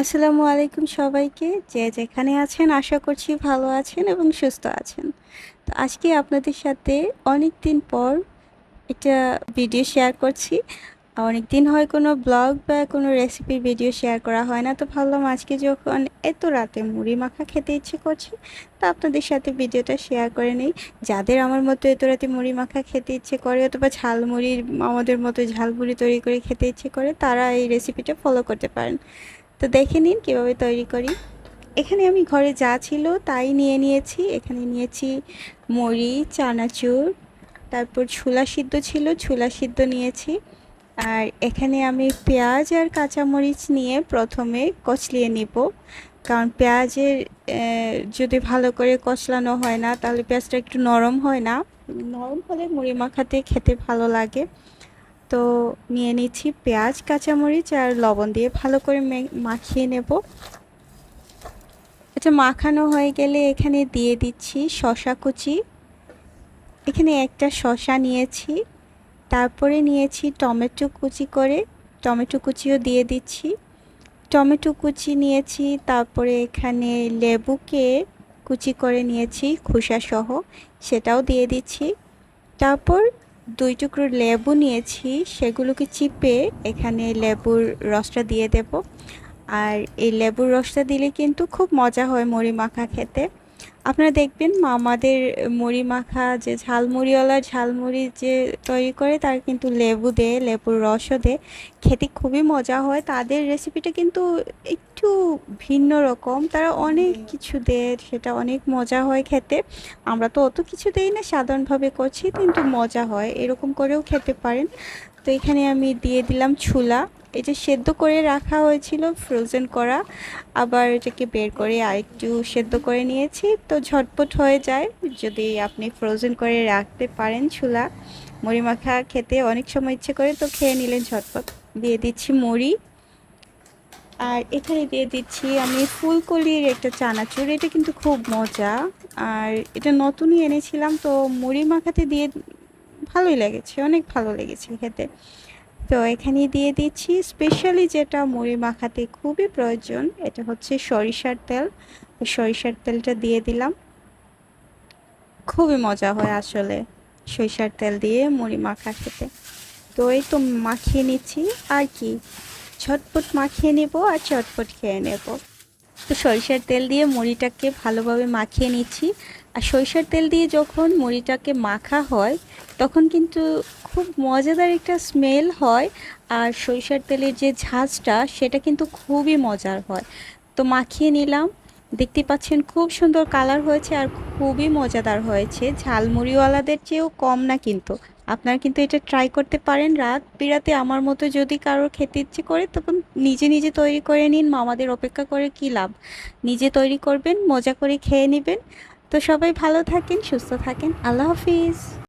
আসসালামু আলাইকুম সবাইকে। যে যেখানে আছেন আশা করছি ভালো আছেন এবং সুস্থ আছেন। তো আজকে আপনাদের সাথে অনেক দিন পর একটা ভিডিও শেয়ার করছি। অনেক দিন হয় কোনো ব্লগ বা কোনো রেসিপির ভিডিও শেয়ার করা হয় না। তো ভাবলাম আজকে যখন এত রাতে মুড়ি মাখা খেতে ইচ্ছে করছে, তো আপনাদের সাথে ভিডিওটা শেয়ার করে নেই। যাদের আমার মতো এত রাতে মুড়ি মাখা খেতে ইচ্ছে করে অথবা ঝালমুড়ির আমাদের মতো ঝালমুড়ি তৈরি করে খেতে ইচ্ছে করে, তারা এই রেসিপিটা ফলো করতে পারেন। তো দেখে নিন কীভাবে তৈরি করি। এখানে আমি ঘরে যা ছিল তাই নিয়ে নিয়েছি। এখানে নিয়েছি মুড়ি, চানাচুর, তারপর ছোলা সিদ্ধ ছিল, ছোলা সিদ্ধ নিয়েছি। আর এখানে আমি পেঁয়াজ আর কাঁচামরিচ নিয়ে প্রথমে কচলিয়ে নিব। কারণ পেঁয়াজের যদি ভালো করে কচলানো হয় না, তাহলে পেঁয়াজটা একটু নরম হয় না। নরম হলে মুড়ি মাখাতে খেতে ভালো লাগে। তো নিয়ে নিচ্ছি পেঁয়াজ, কাঁচামরিচ আর লবণ দিয়ে ভালো করে মাখিয়ে নেব। আচ্ছা মাখানো হয়ে গেলে এখানে দিয়ে দিচ্ছি শশা কুচি। এখানে একটা শশা নিয়েছি, তারপরে নিয়েছি টমেটো কুচি করে, টমেটো কুচিও দিয়ে দিচ্ছি। টমেটো কুচি নিয়েছি, তারপরে এখানে লেবুকে কুচি করে নিয়েছি খোসা সহ সেটাও দিয়ে দিচ্ছি। তারপর দুই টুকরো লেবু নিয়েছি, সেগুলোকে চিপে এখানে লেবুর রসটা দিয়ে দেব। আর এই লেবুর রসটা দিলে কিন্তু খুব মজা হয় মুড়ি মাখা খেতে। আপনারা দেখবেন আমাদের মুড়ি মাখা যে ঝালমুড়িওয়ালা ঝালমুড়ি যে তৈরি করে তার কিন্তু লেবু দেয় লেবুর রসও দেয়। খেতে খুবই মজা হয়। তাদের রেসিপিটা কিন্তু একটু ভিন্ন রকম। তারা অনেক কিছু দেয় সেটা অনেক মজা হয় খেতে। আমরা তো অত কিছু দেই না সাধারণভাবে করছি কিন্তু মজা হয়। এরকম করেও খেতে পারেন। তো এখানে আমি দিয়ে দিলাম ছুলা। এটা সেদ্ধ করে রাখা হয়েছিল ফ্রোজেন করা। আবার এটাকে বের করে আরেকটু সেদ্ধ করে নিয়েছি। তো ঝটপট হয়ে যায়। যদি আপনি ফ্রোজেন করে রাখতে পারেন ছুলা মুড়ি মাখা খেতে অনেক সময় ইচ্ছে করে, তো খেয়ে নিলেন ঝটপট। দিয়ে দিচ্ছি মুড়ি। আর এখানে দিয়ে দিচ্ছি আমি ফুলকলির একটা চানাচুর। এটা কিন্তু খুব মজা। আর এটা নতুনই এনেছিলাম, তো মুড়ি মাখাতে দিয়ে ভালোই লেগেছে, অনেক ভালো লেগেছে খেতে। তো এখানে দিয়ে দিচ্ছি স্পেশালি যেটা মুড়ি মাখাতে খুবই প্রয়োজন, এটা হচ্ছে সরিষার তেল। সরিষার তেলটা দিয়ে দিলাম। খুবই মজা হয় আসলে সরিষার তেল দিয়ে মুড়ি মাখা খেতে। তো এই তো মাখিয়ে নিচ্ছি, আর কি? ঝটপট মাখিয়ে নেব আর চটপট খেয়ে নেব। তো সরিষার তেল দিয়ে মুড়িটাকে ভালোভাবে মাখিয়ে নিচ্ছি। আর সরিষার তেল দিয়ে যখন মুড়িটাকে মাখা হয়, তখন কিন্তু খুব মজাদার একটা স্মেল হয়। আর সরিষার তেলের যে ঝাঁজটা, সেটা কিন্তু খুবই মজার হয়। তো মাখিয়ে নিলাম। দেখতে পাচ্ছেন খুব সুন্দর কালার হয়েছে আর খুবই মজাদার হয়েছে। ঝালমুড়িওয়ালাদের চেয়েও কম না কিন্তু। আপনারা কিন্তু এটা ট্রাই করতে পারেন রাত বিরাতে। আমার মতো যদি কারোর খেতে ইচ্ছে করে, তখন নিজে নিজে তৈরি করে নিন। মামাদের অপেক্ষা করে কি লাভ? নিজে তৈরি করবেন, মজা করে খেয়ে নেবেন। তো সবাই ভালো থাকেন, সুস্থ থাকেন। আল্লাহ হাফিজ।